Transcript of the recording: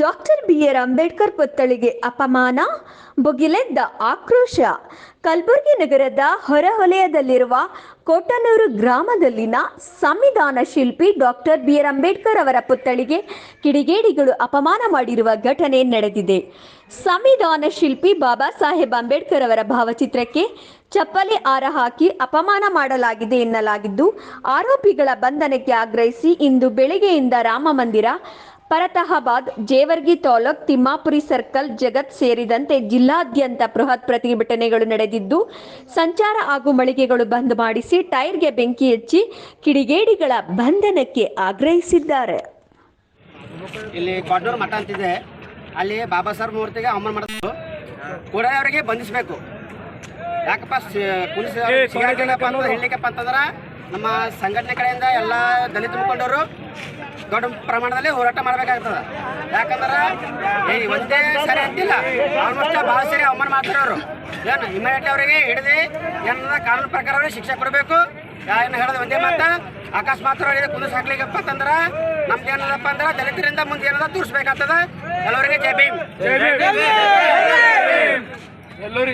Doctor B R Ambedkar ಪುತ್ಥಳಿಗೆ ಅಪಮಾನ, ಬುಗಿಲೆದ್ದ ಆಕ್ರೋಶ. ಕಲಬುರಗಿ ನಗರದ ಹೊರವಲಯದಲ್ಲಿರುವ ಕೋಟನೂರು ಗ್ರಾಮದಲ್ಲಿನ ಸಂವಿಧಾನ ಶಿಲ್ಪಿ ಡಾಕ್ಟರ್ ಬಿ ಆರ್ ಅಂಬೇಡ್ಕರ್ ಅವರ ಪುತ್ಥಳಿಗೆ ಕಿಡಿಗೇಡಿಗಳು ಅಪಮಾನ ಮಾಡಿರುವ ಘಟನೆ ನಡೆದಿದೆ. ಸಂವಿಧಾನ ಶಿಲ್ಪಿ ಬಾಬಾ ಸಾಹೇಬ್ ಅಂಬೇಡ್ಕರ್ ಅವರ ಭಾವಚಿತ್ರಕ್ಕೆ ಚಪ್ಪಲಿ ಆರ ಹಾಕಿ ಅಪಮಾನ ಮಾಡಲಾಗಿದೆ ಎನ್ನಲಾಗಿದ್ದು, ಆರೋಪಿಗಳ ಬಂಧನಕ್ಕೆ ಆಗ್ರಹಿಸಿ ಇಂದು ಬೆಳಗ್ಗೆಯಿಂದ ರಾಮ ಮಂದಿರ ಪರತಹಾಬಾದ್ ಜೇವರ್ಗಿ ತಾಲೂಕ್ ತಿಮ್ಮಾಪುರಿ ಸರ್ಕಲ್ ಜಗತ್ ಸೇರಿದಂತೆ ಜಿಲ್ಲಾದ್ಯಂತ ಬೃಹತ್ ಪ್ರತಿಭಟನೆಗಳು ನಡೆದಿದ್ದು ಸಂಚಾರ ಹಾಗೂ ಮಳಿಗೆಗಳು ಬಂದ್ ಮಾಡಿಸಿ ಟೈರ್ಗೆ ಬೆಂಕಿ ಹಚ್ಚಿ ಕಿಡಿಗೇಡಿಗಳ ಬಂಧನಕ್ಕೆ ಆಗ್ರಹಿಸಿದ್ದಾರೆ. ಇಲ್ಲಿ ಕೊಡೂರು ಮಠ ಅಂತಿದೆ. ಅಲ್ಲಿ ಬಾಬಾ ಸಾಹೇಬ್ ಮೂರ್ತಿಗೆ ಅವಮಾನ ಮಾಡಿದ್ರು. ಕೂಡಲೇ ಅವರಿಗೆ ಬಂಧಿಸಬೇಕು. ಯಾಕಪ್ಪ ಪೊಲೀಸ್ ಹೇಳಲಿಕ್ಕಪ್ಪ ಅಂತಂದ್ರೆ ನಮ್ಮ ಸಂಘಟನೆ ಕಡೆಯಿಂದ ಎಲ್ಲ ದಲಿತ ಮುಖಂಡರು ದೊಡ್ಡ ಪ್ರಮಾಣದಲ್ಲಿ ಹೋರಾಟ ಮಾಡಬೇಕಾಗ್ತದೆ. ಯಾಕಂದ್ರೆ ಏ ಒಂದೇ ಸರಿ ಅಂತಿಲ್ಲ. ಆಲ್ಮೋಸ್ಟ್ ಭಾಳ ಸರಿ ಅವಮಾನ ಮಾಡ್ತಾರವರು ಏನು ಇಮಿಡಿಯೇಟ್ ಅವರಿಗೆ ಹಿಡಿದು ಏನದ ಕಾನೂನು ಪ್ರಕಾರ ಅವ್ರಿಗೆ ಶಿಕ್ಷೆ ಕೊಡಬೇಕು. ಏನು ಹೇಳೋದು ಒಂದೇ ಮಾತ. ಅಕಸ್ಮಾತ್ ಅವರಿಗೆ ಕುಂದಿಸ್ ಹಾಕ್ಲಿಕ್ಕಪ್ಪ ಅಂತಂದ್ರೆ ನಮ್ದು ಏನದಪ್ಪ ಅಂದ್ರೆ ದಲಿತರಿಂದ ಮುಂದೆ ಏನದ ತೋರಿಸ್ಬೇಕಾಗ್ತದ. ಎಲ್ಲರಿಗೆ ಜೈ ಭೀಮ್. ಎಲ್ಲರೂ